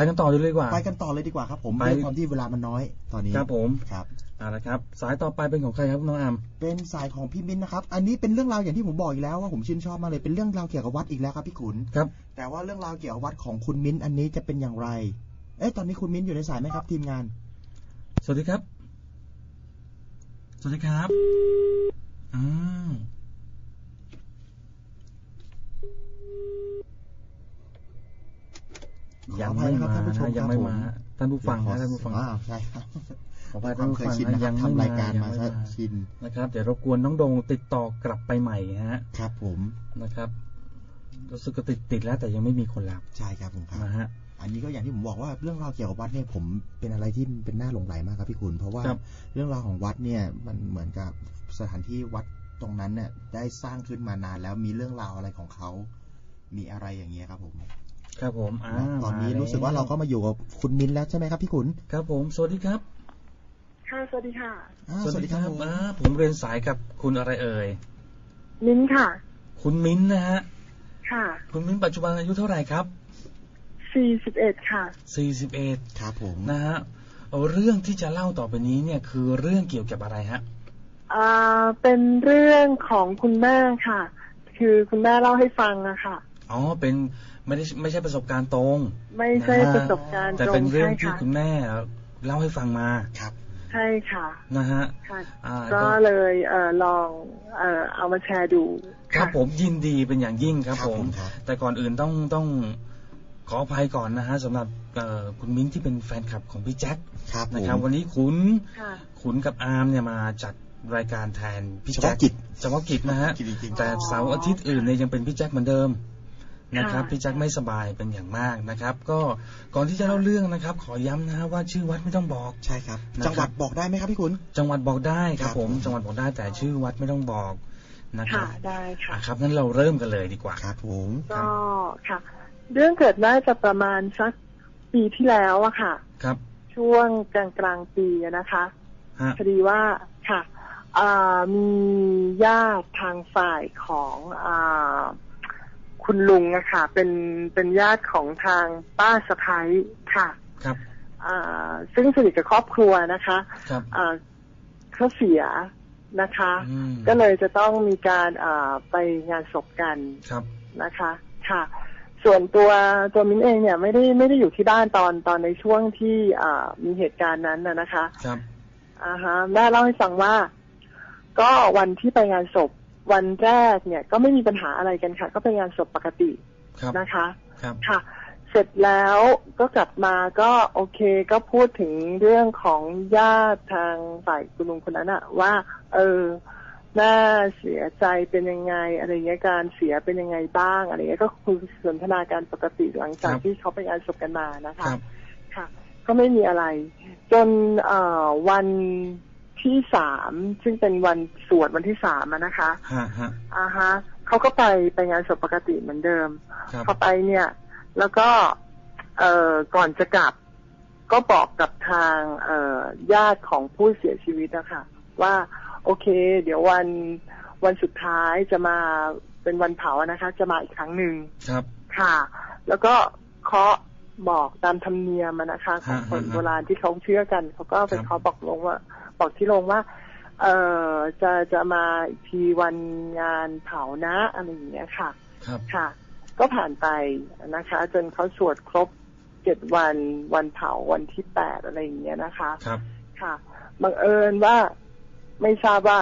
ไปกันต่อเลยดีกว่า ไปกันต่อเลยดีกว่าครับผมไปด้วยความที่เวลามันน้อยตอนนี้ครับผมครับเอาละครับ สายต่อไปเป็นของใครครับน้องอามเป็นสายของพี่มิ้นนะครับ อันนี้เป็นเรื่องราวอย่างที่ผมบอกอีกแล้วว่าผมชื่นชอบมากเลยเป็นเรื่องราวเกี่ยวกับวัดอีกแล้วครับพี่ขุนครับ แต่ว่าเรื่องราวเกี่ยวกับวัดของคุณมิ้นอันนี้จะเป็นอย่างไร เอ๊ะตอนนี้คุณมิ้นอยู่ในสายไหมครับ ทีมงาน สวัสดีครับ สวัสดีครับอ้าว ขอ ยังอภัไม่ยนะครับมาท่านผู้ชมนะยังไม่ครับผมมาท่านผู้ฟังนะท่านผู้ฟังอ่าใช่ครับขออภัยคท่านวามผู้เคยฟังชินนะนะคยัรับงไม่ทำรายการยังมาไซะชินนะครับ เดี๋ยวรบกวนน้องโดงติดต่อกลับไปใหม่ฮะครับผมนะครับรู้สึกก็ติดติดแล้วแต่ยังไม่มีคนรับใช่ครับผมครับนะฮะอันนี้ก็อย่างที่ผมบอกว่าเรื่องราวเกี่ยวกับวัดเนี่ยผมเป็นอะไรที่เป็นน่าหลงใหลมากครับพี่คุณ เพราะว่าครับเรื่องราวของวัดเนี่ยมันเหมือนกับสถานที่วัดตรงนั้นเนี่ยได้สร้างขึ้นมานานแล้วมีเรื่องราวอะไรของเขามีอะไรอย่างเงี้ยครับผม ครับผมอ่าตอนนี้มแล้วรู้สึกว่าเราก็มาอยู่กับคุณมิ้นแล้วใช่ไหมครับพี่ขุน ครับผม สวัสดีครับ ค่ะ สวัสดีค่ะอ่าสวัสดีครับผมอ่าผมเรียนสายกับคุณอะไรเอ่ย มิ้นท์ค่ะ คุณมิ้นท์นะฮะ ค่ะ คุณมิ้นท์ปัจจุบันอายุเท่าไหร่ครับ41ค่ะ41ครับผม นะฮะเอาเรื่องที่จะเล่าต่อไปนี้เนี่ยคือเรื่องเกี่ยวกับอะไรฮะอ่าเป็นเรื่องของคุณแม่ค่ะ คือคุณแม่เล่าให้ฟังอะค่ะ อ๋อ เป็น ไม่ได้ไม่ใช่ประสบการณ์ตรง ไม่ใช่นะฮะประสบการณ์แต่ตรเป็นงเรื่อใช่งที่ค่ะคุณแม่เล่าให้ฟังมาครับใช่ค่ะนะฮะค่ะอ่าก็เลยเอ่อลองเอ่อเอามาแชร์ดู ครับะผมยินดีเป็นอย่างยิ่งครับครับผมผมครับแต่ก่อนอื่นต้องต้องขออภัยก่อนนะฮะสำหรับเอ่อคุณมิ้นที่เป็นแฟนคลับของพี่แจ็คครับผมนะครับ วันนี้ขุนค่ะขุนกับอาร์มเนี่ยมาจัดรายการแทนพี่เฉแจ็พาะคกิจเฉพาะกิจนะฮะกิจจริงๆแต่เสาร์อาทิตย์อื่นเนี่ยยังเป็นพี่แจ็คเหมือนเดิม นะครับค่ะพี่แจ็คไม่สบายเป็นอย่างมากนะครับ ก็ก่อนที่จะเล่าเรื่องนะครับ ขอย้ำนะฮะว่าชื่อวัดไม่ต้องบอก ใช่ครับ นะครับ จังหวัดบอกได้ไหมครับพี่ขุนจังหวัดบอกได้ครับครับผมผม จังหวัดบอกได้แต่ชื่อวัดไม่ต้องบอกนะครัค่ะบได้ค่ะ อะครับงั้นเราเริ่มกันเลยดีกว่า ครับผมก็ค่ะ เรื่องเกิดน่าจะประมาณสักปีที่แล้วอะค่ะ ครับช่วงกลางกลางๆปีอะนะคะฮะพอดีว่าค่ะอ่ามีญาติทางฝ่ายของอ่า คุณลุงอะค่ะ เป็นเป็นญาติของทางป้าสะพ้ายค่ะครับอ่าซึ่งสนิทกับครอบครัวนะคะครับอ่าเขาเสียนะคะ อืมก็เลยจะต้องมีการอ่าไปงานศพกันครับนะคะ ค่ะ ส่วนตัวตัวมิ้นเองเนี่ยไม่ได้ไม่ได้อยู่ที่บ้านตอนตอนในช่วงที่อ่ามีเหตุการณ์นั้นนะนะคะ ครับ อ่าฮะแม่เล่าให้ฟังว่า ก็วันที่ไปงานศพ วันแรกเนี่ยก็ไม่มีปัญหาอะไรกันค่ะ ก็ไปงานศพปกติครับนะคะครับค่ะ เสร็จแล้วก็กลับมาก็โอเคก็พูดถึงเรื่องของญาติทางฝ่ายคุณลุงคนนั้นอะว่า เออน่าเสียใจเป็นยังไงอะไรเงี้ยการเสียเป็นยังไงบ้างอะไรเงี้ยก็คุยสนทนาการปกติหลังจากครับที่เขาไปงานศพกันมานะคคะรับค่ะ ก็ไม่มีอะไร จนเอ่อวัน ที่สามซึ่งเป็นวันสวดวันที่สามอะนะคะฮะฮะอ่าฮะเขาก็ไปไปงานศพปกติเหมือนเดิมครับพอไปเนี่ย แล้วก็ เอ่อก่อนจะกลับ ก็บอกกับทาง เอ่อญาติของผู้เสียชีวิตนะคะว่า โอเค เดี๋ยววันวันสุดท้ายจะมาเป็นวันเผานะคะ จะมาอีกครั้งหนึ่งครับ ค่ะ แล้วก็เคาะ บอกตามธรรมเนียมอะนะคะของคนฮะฮะโบราณที่เขาเชื่อกันเขาก็ไปครับเคาะบอกลงว่า บอกที่ลงว่า เอ่อจะจะมาอีกทีวันงานเผานะอะไรอย่างเงี้ยค่ะครับค่ะ ก็ผ่านไปนะคะ จนเขาสวดครบเจ็ดวันวันเผาวันที่แปดอะไรอย่างเงี้ยนะคะครับค่ะบังเอิญว่าไม่ทราบว่า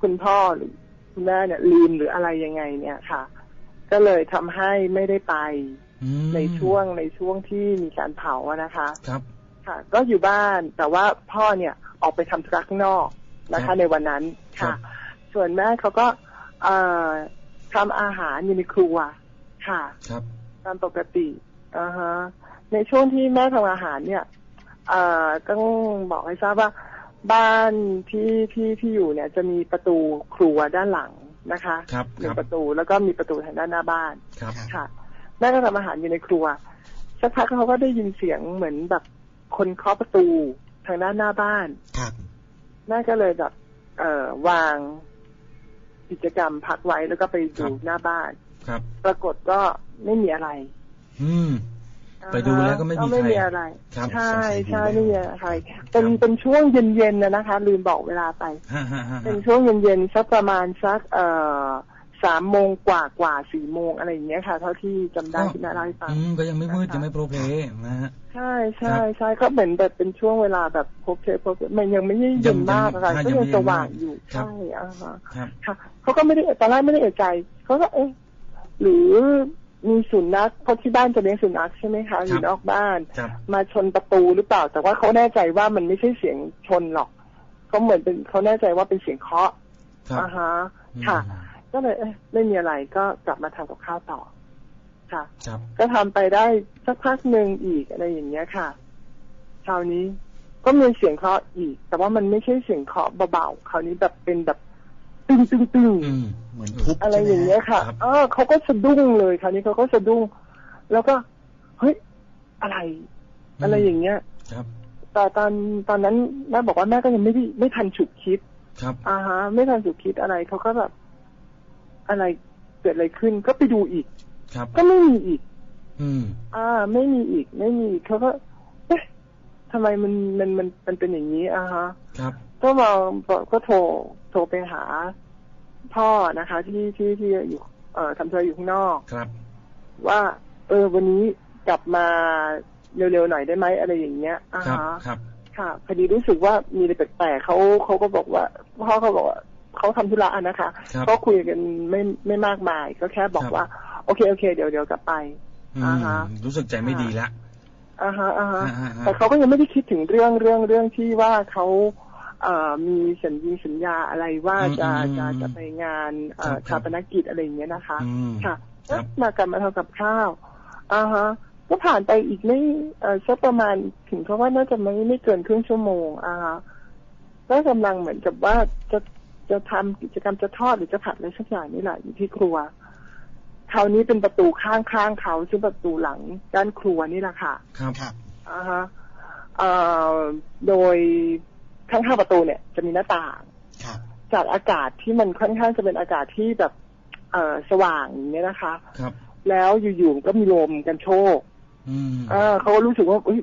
คุณพ่อหรือคุณแม่เนี่ยลืมหรืออะไรยังไงเนี่ยค่ะ ก็เลยทำให้ไม่ได้ไปอืม ในช่วงในช่วงที่มีการเผาอะนะคะ ครับ ค่ะ ก็อยู่บ้านแต่ว่าพ่อเนี่ยออกไปทำธุระข้างนอกนะครัคะบในวันนั้นครัค่ะบส่วนแม่เขาก็เอ่อทำอาหารอยู่ในครัวค่ะ ครับตามปกติอ่าฮะในช่วงที่แม่ทำอาหารเนี่ย เอ่อต้องบอกให้ทราบว่า บ้านที่ที่ที่อยู่เนี่ย จะมีประตูครัวด้านหลังนะคะครับหคนึ่รังบประตูแล้วก็มีประตูทางด้านหน้าบ้านครับค่ะ แม่ก็ทำอาหารอยู่ในครัวสักพักเขาก็ได้ยินเสียงเหมือนแบบคนเคาะประตูทางด้านหน้าบ้านครับแม่ก็เลยแบบ เอ่อวางกิจกรรมพักไว้แล้วก็ไปดูหน้าบ้าน ครับ ปรากฏก็ไม่มีอะไร อืม ไปดูแล้วก็ไม่มีไม่ใครมีอะไร ครับใช่สงสัยใช่ดูไม่ไม่มีออกอะไรเป็นครับเป็นช่วงเย็นๆนะนะคะ ลืมบอกเวลาไปฮ่าฮ่าฮ่าเป็นช่วงเย็นๆสักประมาณสัก เอ่อ สามโมงกว่ากว่าสี่โมงอะไรอย่างเงี้ยค่ะ เท่าที่จำได้ที่แม่เล่าให้ฟังอืมก็ยังไม่มืดนะคะยังไม่โปรเพลนะฮะใช่ใช่ครับใช่ก็เหมือนแบบเป็นช่วงเวลาแบบพบเจอพบเจอมันยังไม่ได้เย็นมากอะค่ะยังก็ยัยังงไม่สเย็นมากว่างอยู่ครับใช่อ่าฮะครับค่ะเขาก็ไม่ได้ตอนแรกไม่ได้เอะใจเขาก็เอ๊ะหรือมีสุนัขเพราะที่บ้านจะเลี้ยงสุนัขใช่ไหมคะอยู่นอกบ้านครับมาชนประตูหรือเปล่า แต่ว่าเขาแน่ใจว่ามันไม่ใช่เสียงชนหรอกเขาเหมือนเป็นเขาแน่ใจว่าเป็นเสียงเคาะครับอ่าฮะค่ะอืม ก็เลย เอ๊ะไม่มีอะไรก็กลับมาทำกับข้าวต่อ ค่ะครับก็ทำไปได้สักพักหนึ่งอีกอะไรอย่างเงี้ยค่ะคราวนี้ก็มีเสียงเคาะอีก แต่ว่ามันไม่ใช่เสียงเคาะเบาๆคราวนี้แบบเป็นแบบตึ้งตึ้งตึ้งอืมเหมือนทุบอะไรใช่ไหมอย่างเงี้ยค่ะครับเออเขาก็สะดุ้งเลยคราวนี้เขาก็สะดุ้ง แล้วก็เฮ้ยอะไร อะไรอย่างเงี้ย ครับแต่ตอนตอนนั้นแม่บอกว่าแม่ก็ยังไม่ได้ไม่ทันฉุกคิด ครับอ่าฮะ ไม่ทันฉุกคิดอะไรเขาก็แบบ อะไรเกิดอะไรขึ้น ก็ไปดูอีกครับก็ไม่มีอีก อืม อ่า ไม่มีอีก ไม่มีอีกเขาก็เอ๊ะทำไมมันมันมันมันเป็นอย่างนี้อ่าฮะ ครับ ก็มาก็โทรโทรไปหา พ่อนะคะ ที่ที่ที่อยู่ เอ่อทำธุระอยู่ข้างนอกครับ ว่า เออ วันนี้กลับมาเร็วๆหน่อยได้ไหมอะไรอย่างเงี้ยอ่าครับฮะครับ ค่ะพอดีรู้สึกว่ามีอะไรแปลกๆเขาเขาก็บอกว่า พ่อเขาบอกว่า เขาทำธุระอะนะคะครับเขาคุยกันไม่ไม่มากมาย ก็แค่บอกครับว่า โอเคโอเค เดี๋ยวเดี๋ยวกลับไปอือ่ามฮะรู้สึกใจไม่ดีละอ่าฮะอ่าฮะอ่าฮะอ่าแต่เขาก็ยังไม่ได้คิดถึงเรื่องเรื่องเรื่องที่ว่าเขาเอ่อมีสัญญาสัญญาอะไรว่าจะอืมจะจะไปงานเอ่อครับชาปนกิจอะไรอย่างเงี้ยนะคะอืมค่ะครัก็บมากลับมาทำกับข้าวอ่าฮะก็ผ่านไปอีกไม่เอ่อสักประมาณถึงเพราะว่าน่าจะไม่ไม่เกินครึ่งชั่วโมงอ่าฮะก็กำลังเหมือนกับว่าจะ จะทำกิจกรรมจะทอดหรือจะผัดอะไรสักอย่างนี่แหละอยู่ที่ครัวคราวนี้เป็นประตูข้างๆเขาซึ่งประตูหลังด้านครัวนี่แหละค่ะ ครับครับอ่าฮะเอ่อโดยข้างๆประตูเนี่ย จะมีหน้าต่างครับจากอากาศที่มันค่อนข้างจะเป็นอากาศที่แบบ เอ่อสว่างอย่างเงี้ยนะคะ ครับ แล้วอยู่ๆก็มีลมกันโชกอืมอ่าเขาก็รู้สึกว่าเอ้ย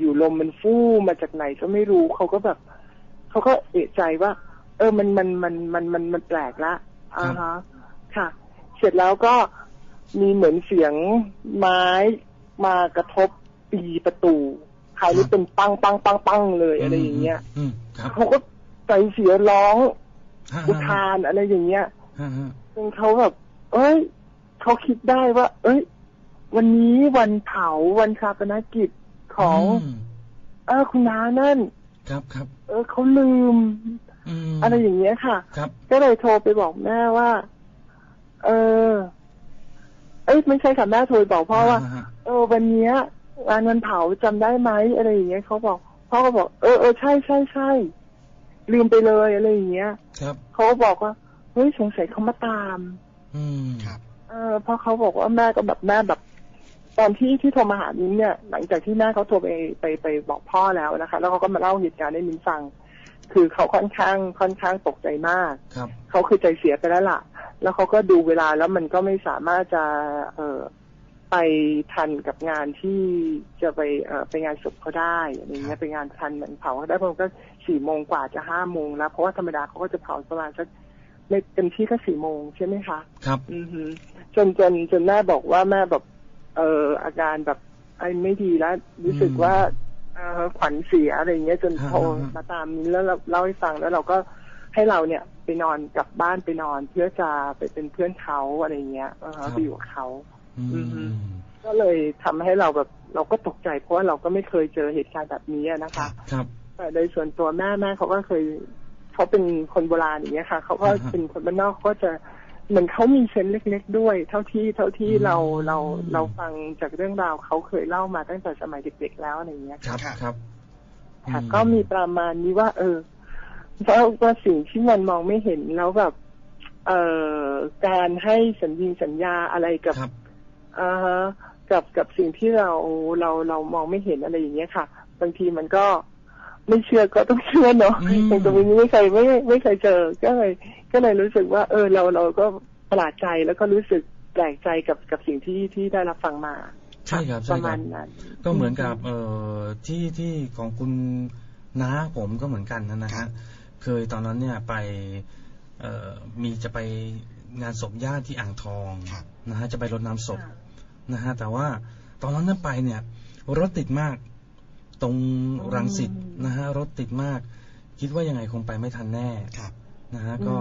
อยู่ๆลมมันฟู่มาจากไหนก็ไม่รู้เขาก็แบบเขาก็เอะใจว่า เออมันมันมันมันมันมันแปลกละอ่าฮะค่ะ เสร็จแล้วก็มีเหมือนเสียงไม้มากระทบปีประตูคราวนี้เป็นปังปังปังปังเลยอะไรอย่างเงี้ยอืมครับเขาก็ใจเสียร้องฮ่าอุทานอะไรอย่างเงี้ยฮ่าฮ่าจนเขาแบบ เอ้ยเขาคิดได้ว่า เอ้ย วันนี้วันเผาวันชาปนกิจของมเออคุณน้านั่น ครับครับ เออเขาลืม อืมอะไรอย่างเงี้ยค่ะครับก็เลยโทรไปบอกแม่ว่า เออ เอ้ยไม่ใช่ค่ะแม่โทรไปบอกพ่อว่าฮะเออ วันเนี้ยงานวันเผาจำได้ไหมอะไรอย่างเงี้ยเขาบอก พ่อก็บอก เออเออใช่ใช่ใช่ลืมไปเลยอะไรอย่างเงี้ย ครับเขาก็บอกว่าเฮ้ยสงสัยเขามาตาม อืมครับ เออเพราะเขาบอกว่าแม่ก็แบบแม่แบบ ตอนที่ที่โทรมาหามิ้นเนี่ย หลังจากที่แม่เขาโทรไปไปไปบอกพ่อแล้วนะคะ แล้วเขาก็มาเล่าเหตุการณ์ให้มิ้นฟัง คือเขาค่อนข้างค่อนข้างตกใจมาก ครับ เขาคือใจเสียไปแล้วล่ะ แล้วเขาก็ดูเวลาแล้วมันก็ไม่สามารถจะเออไปทันกับงานที่จะไปเออไปงานศพเขาได้อะไรเงี้ยไปงานทันเหมือนเผาเขาได้เพราะมันก็สี่โมงกว่าจะห้าโมงแล้ว เพราะว่าธรรมดาเขาก็จะเผาประมาณสักไม่เต็มที่ก็สี่โมงใช่ไหมคะ ครับ อือฮึจนจนจนแม่บอกว่าแม่แบบ เอออาการแบบไอ้ไม่ดีแล้ว รู้สึกว่าเออ ขวัญเสียอะไรอย่างเงี้ยจนโทรอ่าฮะมาตามนี้แล้วเราเล่าให้ฟังแล้วเราก็ให้เราเนี่ยไปนอนกลับบ้านไปนอนเพื่อจะไปเป็นเพื่อนเขาอะไรอย่างเงี้ยเออไปอยู่กับเขาอือืมมก็เลยทำให้เราแบบเราก็ตกใจ เพราะว่าเราก็ไม่เคยเจอเหตุการณ์แบบนี้อะนะคะ ครับ แต่โดยส่วนตัวแม่แม่เขาก็เคยเขาเป็นคนโบราณอย่างเงี้ยค่ะเขาก็อ่าฮะเป็นคนบ้านนอกเขาก็จะ เหมือนเขามีเซนส์เล็ก ๆ ด้วย เท่าที่เท่าที่อืมเราเราเราฟังจากเรื่องราวเขาเคยเล่ามาตั้งแต่สมัยเด็กๆแล้วอะไรอย่างเงี้ยคค่ะรับครับค่ะอืก็มีประมาณนี้ว่า เออเพราะว่าสิ่งที่มันมองไม่เห็นแล้วแบบ เอ่อการให้สัญญาสัญญาอะไรกับครับอ่าฮะกับกับสิ่งที่เราเราเรามองไม่เห็นอะไรอย่างเงี้ยค่ะ บางทีมันก็ไม่เชื่อก็ต้องเชื่อเนาะอืมอย่างตรงนี้ไม่เคยไม่ไม่เคยเจอ ก็เลย ก็เลยรู้สึกว่า เออเราเราก็ประหลาดใจแล้วก็รู้สึกแปลกใจกับกับสิ่งที่ที่ได้รับฟังมาใช่ครับปใช่ระคมารับณนั้นก็เหมือนกับเอ่อที่ที่ของคุณน้าผมก็เหมือนกันนะนะครัฮะบเคยตอนนั้นเนี่ยไปเอ่อมีจะไปงานศพญาติที่อ่างทองครับนะฮะจะไปรดน้ำศพค่ะนะฮะแต่ว่าตอนนั้นนั้นไปเนี่ย รถติดมากตรงรังสิตอืมนะฮะรถติดมาก คิดว่ายังไงคงไปไม่ทันแน่ครับ นะฮะก็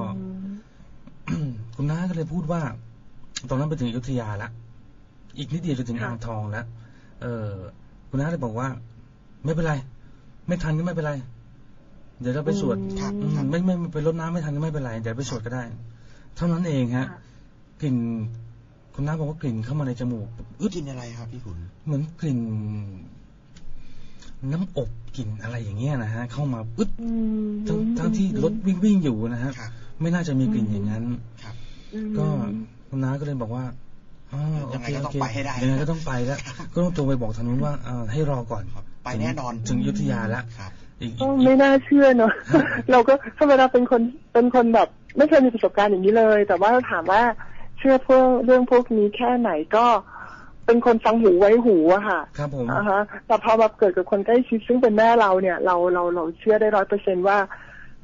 อืมคุณน้าก็เลยพูดว่า ตอนนั้นไปถึงอยุธยาละอีกนิดเดียวจะถึงค่ะอ่างทองแล้วเออ คุณน้าเลยบอกว่า ไม่เป็นไร ไม่ทันก็ไม่เป็นไร เดี๋ยวเราไปสวดครับอืมไม่ไม่ไม่ไปรดน้ำไม่ทันก็ไม่เป็นไรเดี๋ยวไปสวดก็ได้ เท่านั้นเองฮะค่ะกลิ่นคุณน้าบอกว่ากลิ่นเข้ามาในจมูกอึดกินอะไรครับพี่ขุนเหมือนกลิ่น น้ำอบกลิ่นอะไรอย่างเงี้ยนะฮะเข้ามาอึดอืมทั้งทั้งที่รถวิ่งวิ่งอยู่นะฮะครับไม่น่าจะมีกลิ่นอย่างนั้นครับอืมก็คุณน้าก็เลยบอกว่าอ๋อยังไงก็ต้องโเคไปให้ได้ยังไงก็ต้องไปแล้วก็ต้องโทรไปบอกทางนู้นว่าเอ่อให้รอก่อนครับไปแน่นอนถึงอยุธยาแล้วครับอีกก็อีกไม่น่าเชื่อเนอะฮะเราก็ธรรมดาเป็นคนเป็นคนแบบ ไม่เคยมีประสบการณ์อย่างนี้เลย แต่ว่าถามว่าเชื่อพวกเรื่องพวกนี้แค่ไหนก็ เป็นคนฟังหูไว้หูอะค่ะครับผมอ่าฮะแต่พอมาเกิดกับคนใกล้ชิดซึ่งเป็นแม่เราเนี่ย เราเราเราเชื่อได้ร้อยเปอร์เซนว่า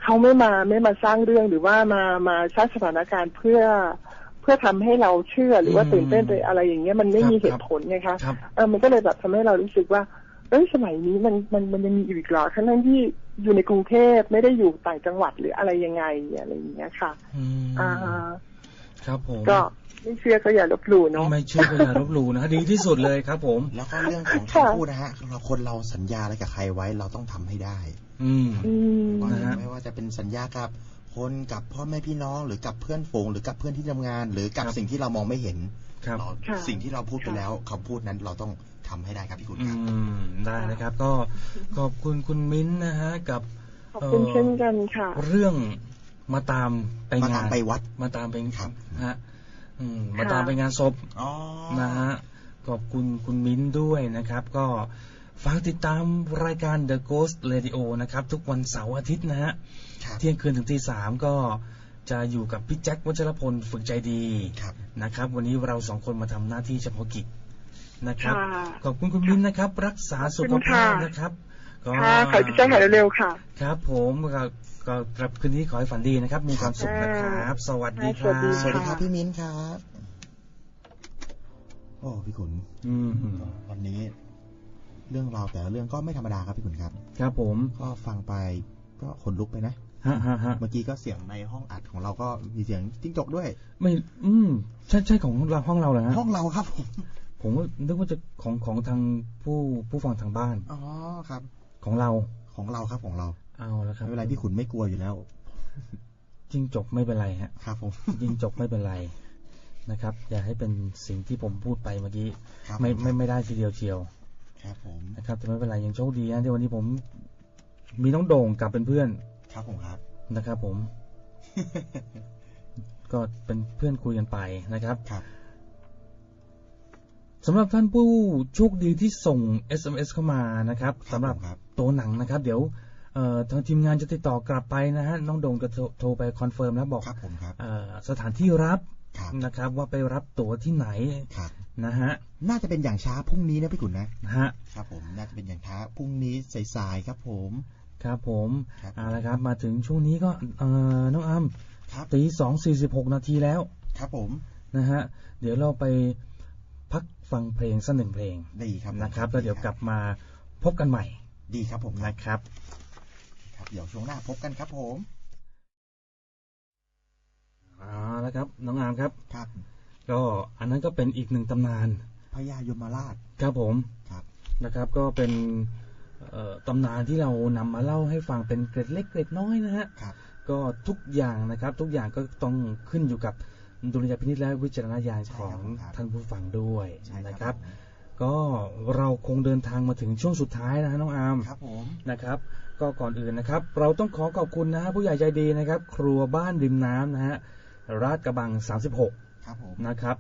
เขาไม่มาไม่มาสร้างเรื่องหรือว่ามามาสร้างสถานการณ์เพื่อเพื่อทำให้เราเชื่อหรือว่าอืมตื่นเต้นไปอะไรอย่างเงี้ยมันไม่ครับมีเหครัตุบผลไงคะครับเออมันก็เลยแบบทำให้เรารู้สึกว่าเอ้ยสมัยนี้มันมันมันยังมีอยู่อีกเหรอทั้งนั้นที่อยู่ในกรุงเทพไม่ได้อยู่ต่างจังหวัดหรืออะไรยังไงอะไรอย่างเงี้ยค่ะอืมอ่าครับผมก็ ไม่เชื่อก็อย่าลบหลู่เนาะไม่เชื่อก็อย่าลบหลู่นะฮะดีที่สุดเลยครับผม แล้วก็เรื่องของค่ะคำพูดนะฮะเราคนเราสัญญาอะไรกับใครไว้เราต้องทำให้ได้ อืมอืมว่านะฮะไม่ว่าจะเป็นสัญญากับคนกับพ่อแม่พี่น้องหรือกับเพื่อนฝูงหรือกับเพื่อนที่ทำงาน หรือกับครับสิ่งที่เรามองไม่เห็นครับเราค่ะสิ่งที่เราพูดไปแล้วคำพูดนั้นเราต้องทำให้ได้ครับพี่ขุนอืครับมได้นะครับ ก็ขอบคุณคุณมิ้นท์นะฮะกับขอบคุณเช่นกันค่ะ เรื่องมาตามไปมาตางามนไปวัดมาตามไปครับฮะอื มมาตามไปงานศพอ๋อนะฮะขอบคุณคุณมิ้นท์ด้วยนะครับ ก็ฝากติดตามรายการ The Ghost Radio นะครับ ทุกวันเสาร์อาทิตย์นะฮะครับเที่ยงคืนถึงตีสามก็จะอยู่กับพี่แจ็ควัชรพลฝึกใจดีครับนะครับ วันนี้เราสองคนมาทำหน้าที่เฉพาะกิจนะครับค่ะขอบคุณคุณมิ้นท์นะครับ รักษาสุขภาพขอบคุณค่ะนะครับ ก็ค่ะขอให้พี่แจ้งหายเร็วๆค่ะ ครับ ผมก็ก็กลับคืนนี้ขอให้ฝันดีนะครับ มีความสุขนะครับ สวัสดีคสวัรัสดีบสวัสดีครับค่ะพี่มิ้นครับโอ้พี่ขุนอืมวันนี้ เรื่องราวแต่ละเรื่องก็ไม่ธรรมดาครับพี่ขุนครับ ครับผมก็ฟังไปก็ขนลุกไปนะฮะฮะฮะเมื่อกี้ก็เสียงในห้องอัดของเราก็มีเสียงจิ้งจกด้วย ไม่ อืมใช่ใช่ของเราห้องเราเหรอฮะห้องเราครับผมผมว่านึกว่าจะของของทางผู้ผู้ฟังทางบ้าน อ๋อ ครับ ของเราของเราครับของเรา เอาแล้วครับไม่เป็นไรพี่ขุนไม่กลัวอยู่แล้วจิ้งจกไม่เป็นไรฮะครับผมจิ้งจกไม่เป็นไรนะครับ อย่าให้เป็นสิ่งที่ผมพูดไปเมื่อกี้ครับไม่ผไม่ไม่ได้ทีเดียวเชียว ครับผมนะครับแต่ไม่เป็นไรยังโชคดีนะที่วันนี้ผมมีน้องโด่งกลับเป็นเพื่อน ครับผมครับนะครับผม ก็เป็นเพื่อนคุยกันไปนะครับครับ สำหรับท่านผู้โชคดีที่ส่ง SMS เข้ามานะครับครับสำหรับผมครับตัวหนังนะครับ เดี๋ยวเอ่อทางทีมงานจะติดต่อกลับไปนะฮะน้องโด่งจะโทรโทรไปคอนเฟิร์มแล้วบอกครับผมครับเอ่อสถานที่รับครับนะครับ ว่าไปรับตั๋วที่ไหนครับนะฮะน่าจะเป็นอย่างช้าพรุ่งนี้นะพี่ขุนนะนะฮะครับผมน่าจะเป็นอย่างช้าพรุ่งนี้สายๆครับผมครับผมครับเอาละครับ มาถึงช่วงนี้ก็เอ่อน้องอัมครับตีสองสี่สิบหกนาทีแล้ว ครับผมนะฮะเดี๋ยวเราไปพัก ฟังเพลงสักหนึ่งเพลงดีครับผมนะครับแล้วเดี๋ยวกลับมาพบกันใหม่ ดีครับผมนะนะครับครับ เดี๋ยวช่วงหน้าพบกันครับผมเอาละครับ น้องอามครับครับ ก็อันนั้นก็เป็นอีกหนึ่งตำนานพญายมราชครับผมครับนะครับ ก็เป็นเอ่อตำนานที่เรานำมาเล่าให้ฟังเป็นเกร็ดเล็กเกร็ดน้อยนะฮะครับก็ทุกอย่างนะครับ ทุกอย่างก็ต้องขึ้นอยู่กับ ดุลยพินิจและวิจารณญาณของท่านผู้ฟังด้วยใช่นะครับผมก็เราคงเดินทางมาถึงช่วงสุดท้ายนะฮะน้องอาร์มครับผมนะครับ ก็ก่อนอื่นนะครับ เราต้องขอขอบคุณนะฮะผู้ใหญ่ใจดีนะครับ ครัวบ้านริมน้ำนะฮะราดกระบัง 36 ครับผมนะครับ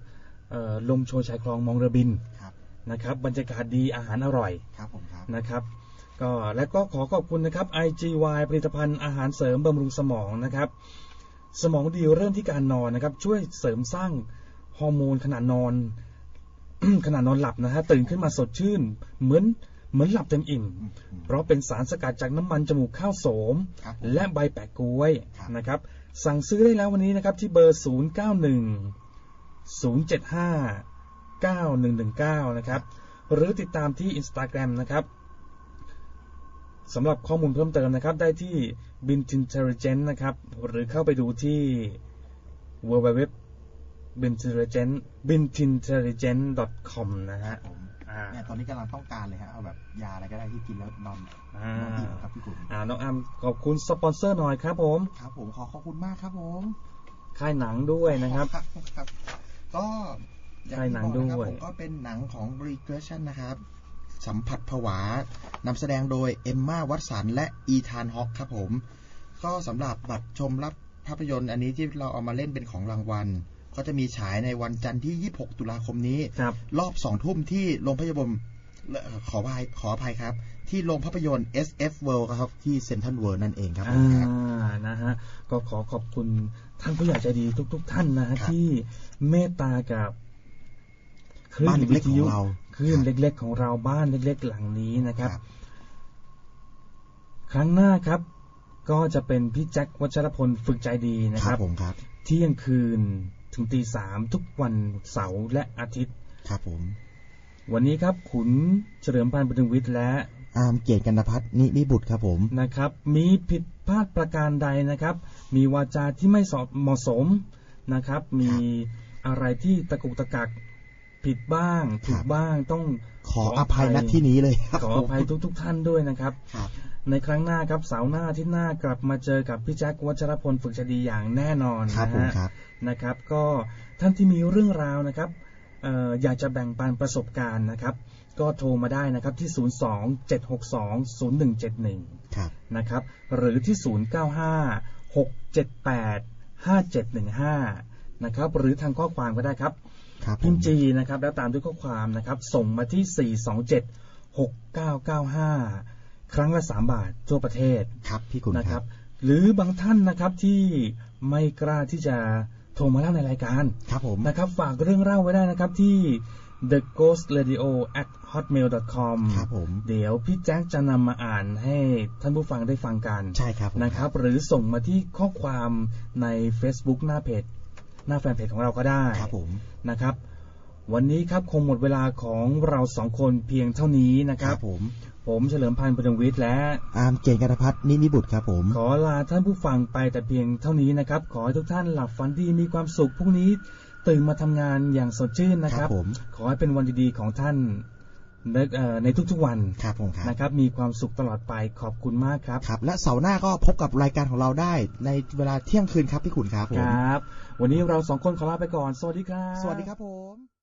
เอ่อลมโชยชายคลองมองเรือบินครับนะครับ บรรยากาศดีอาหารอร่อยครับผมครับนะครับก็และก็ขอขอบคุณนะครับ IGY ผลิตภัณฑ์อาหารเสริมบำรุงสมองนะครับ สมองดีเริ่มที่การนอนนะครับ ช่วยเสริมสร้างฮอร์โมนขณะนอนขณะนอนหลับนะฮะตื่นขึ้นมาสดชื่น เหมือนเหมือนหลับเต็มอิ่ม เพราะเป็นสารสกัดจากน้ำมันจมูกข้าวโสมครับผมและใบแปะกล้วยครับนะครับ สั่งซื้อได้แล้ววันนี้นะครับที่เบอร์ 0 9 1 0 7 5 9 1 1 9 นะครับ หรือติดตามที่ Instagram นะครับ สำหรับข้อมูลเพิ่มเติมนะครับ ได้ที่ b i n t i n t e l l i g e n t นะครับ หรือเข้าไปดูที่ www b i n t i n t e l l i g e n t b i n t i n t e l l i g e n t com นะฮะผมอ่าเนี่ยตอนนี้กำลังต้องการเลยฮะเอาแบบยาอะไรก็ได้ที่กินแล้วนอนอ่านอนอิ่มครับพี่กุลอ่าน้องอามขอบคุณสปอนเซอร์หน่อยครับผมครับผมขอขอบคุณมากครับผมค่ายหนังด้วยนะครับครับครับก็อย่างใช่หนังที่บอกนะครับด้วยผมก็เป็นหนังของ Regression นะครับ สัมผัสผวานำแสดงโดยเอมมาวัตสันและอีธานฮอกครับผม ก็สำหรับบัตรชมรับภาพยนตร์อันนี้ที่เราเอามาเล่นเป็นของรางวัล ก็จะมีฉายในวันจันทร์ที่ 26 ตุลาคมนี้ครับรอบสองทุ่มที่โรงภาพยนตร์เอ่อขออภัยขออภัยครับ ที่โรงภาพยนตร์ SF World ครับที่เซนทันเวิร์นั่นเองครับผอ่ามครับนะฮะก็ขอขอบคุณท่านผู้ใหญ่ใจดีทุก ๆ ท่านนะฮะครับที่เมตตากับคลื่บ้านนเล็วิกทๆขอยุงเรา คลื่นเล็ก ๆ ของเราบ้านเล็ก ๆ หลังนี้นะครับ ครั้งหน้าครับ ก็จะเป็นพี่แจ็ควัชรพลฝึกใจดีนะคครัรับบผมครับ เที่ยงคืนถึงตีสามทุกวันเสาร์และอาทิตย์ ครับผม วันนี้ครับขุนเฉลิมพันธ์บุญวิทย์และอามเกียรติกันพัฒน์นิมิบุตรครับผมนะครับ มีผิดพลาดประการใดนะครับ มีวาจาที่ไม่สอบเหมาะสมนะครับ มีอะไรที่ตะกุกตะกัก ผิดบ้างถูครักบบ้างต้องขออภัยณที่นี้เลยครับขออภัยทุกๆท่านด้วยนะครับครับ ในครั้งหน้าครับเสาร์หน้าที่หน้ากลับมาเจอกับพี่แจ็ควัชรพลฝึกใจดีอย่างแน่นอนครับนะผมฮะครับนะครับ ก็ท่านที่มีเรื่องราวนะครับเอ่ออยากจะแบ่งปันประสบการณ์นะครับ ก็โทรมาได้นะครับที่ 02-762-0171ครับนะครับ หรือที่ 095-678-5715 นะครับ หรือทางข้อความก็ได้ครับ ครับผพิมมพ์จีนะครับ แล้วตามด้วยข้อความนะครับ ส่งมาที่ 427-6995 ครั้งละ 3 บาททั่วประเทศครับพี่กุลนะคครัรับบหรือบางท่านนะครับที่ไม่กล้าที่จะโทรมาเล่าในรายการครับผมนะครับ ฝากเรื่องเล่าไว้ได้นะครับที่ the ghost radio at hotmail com ครับผมเดี๋ยวพี่แจ็คจะนำมาอ่านให้ท่านผู้ฟังได้ฟังกัน ใช่ครับผมนะครับ หรือส่งมาที่ข้อความใน Facebook หน้าเพจ หน้าแฟนเพจของเราก็ได้ครับผมนะครับ วันนี้ครับคงหมดเวลาของเราสองคนเพียงเท่านี้นะคครัรับบผม ผมเฉลิมพันธ์พดุงวิทย์และอามเกียรติกันพัฒน์นิมิบุตรครับผม ขอลาท่านผู้ฟังไปแต่เพียงเท่านี้นะครับ ขอให้ทุกท่านหลับฝันดีมีความสุขพรุ่งนี้ตื่นมาทำงานอย่างสดชื่นนะคครัรับบผมขอให้เป็นวันดีๆของท่านในเอ่อในทุกๆวันครับผมครับนะครับ มีความสุขตลอดไปขอบคุณมากครับครับ และเสาร์หน้าก็พบกับรายการของเราได้ในเวลาเที่ยงคืนครับพี่ขุนครับผคมรับ วันนี้เราสองคนขอลาไปก่อน สวัสดีครับ สวัสดีครับผม